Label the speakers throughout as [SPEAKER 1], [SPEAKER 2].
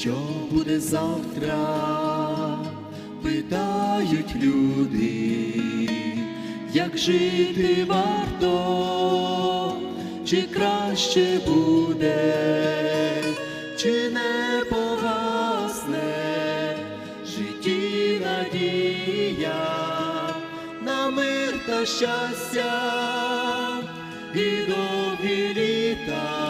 [SPEAKER 1] що буде завтра, питають люди, як жити варто, чи краще буде, чи не погасне житті надія на мир та щастя і довгі літа.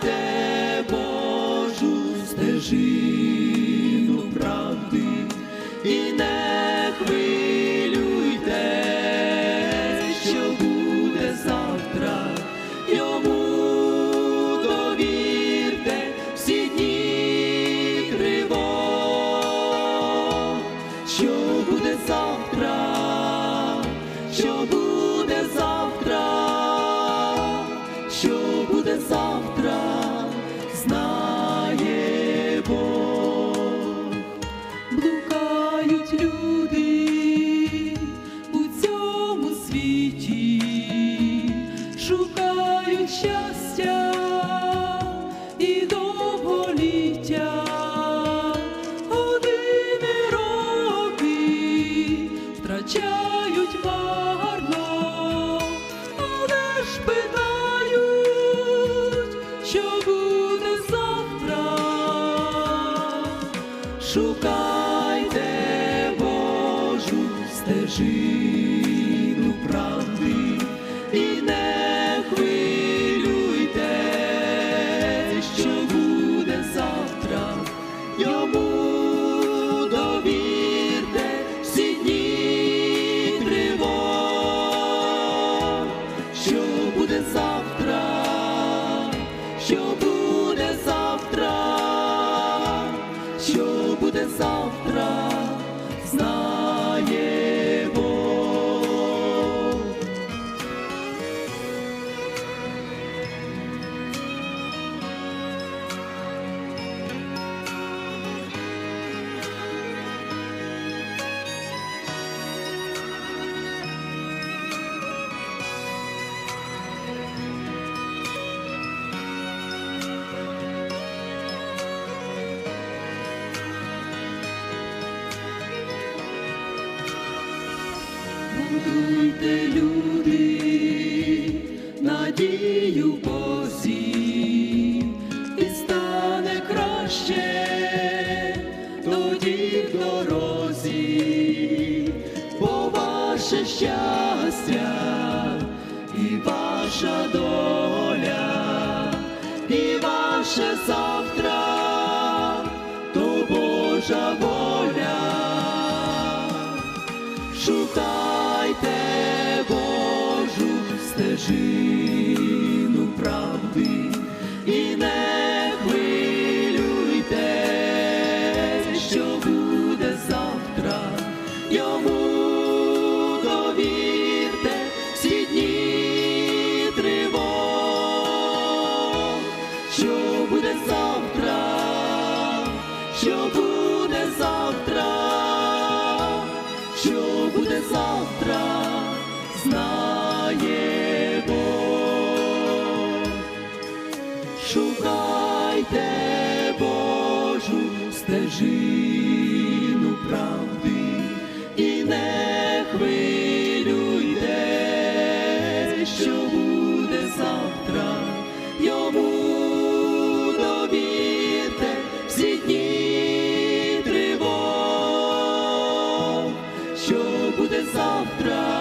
[SPEAKER 1] Шукайте Божу стежину правди. І не хвилюйте, що буде завтра, йому довірте всі дні що буде завтра, що буде завтра? Що буде завтра, Шукайте Божу стежину правди і не завтра, Будуйте люди, надію в і стане краще тоді в дорозі, бо ваше щастя і ваша доля, стежину правди. І не хвилюйте, що буде завтра, йому довірте всі дні тривог, що буде завтра, що буде завтра? Що буде завтра, шукайте Божу стежину правди і не хвилюйте, що буде завтра йому довірте всі дні тривог, що буде завтра.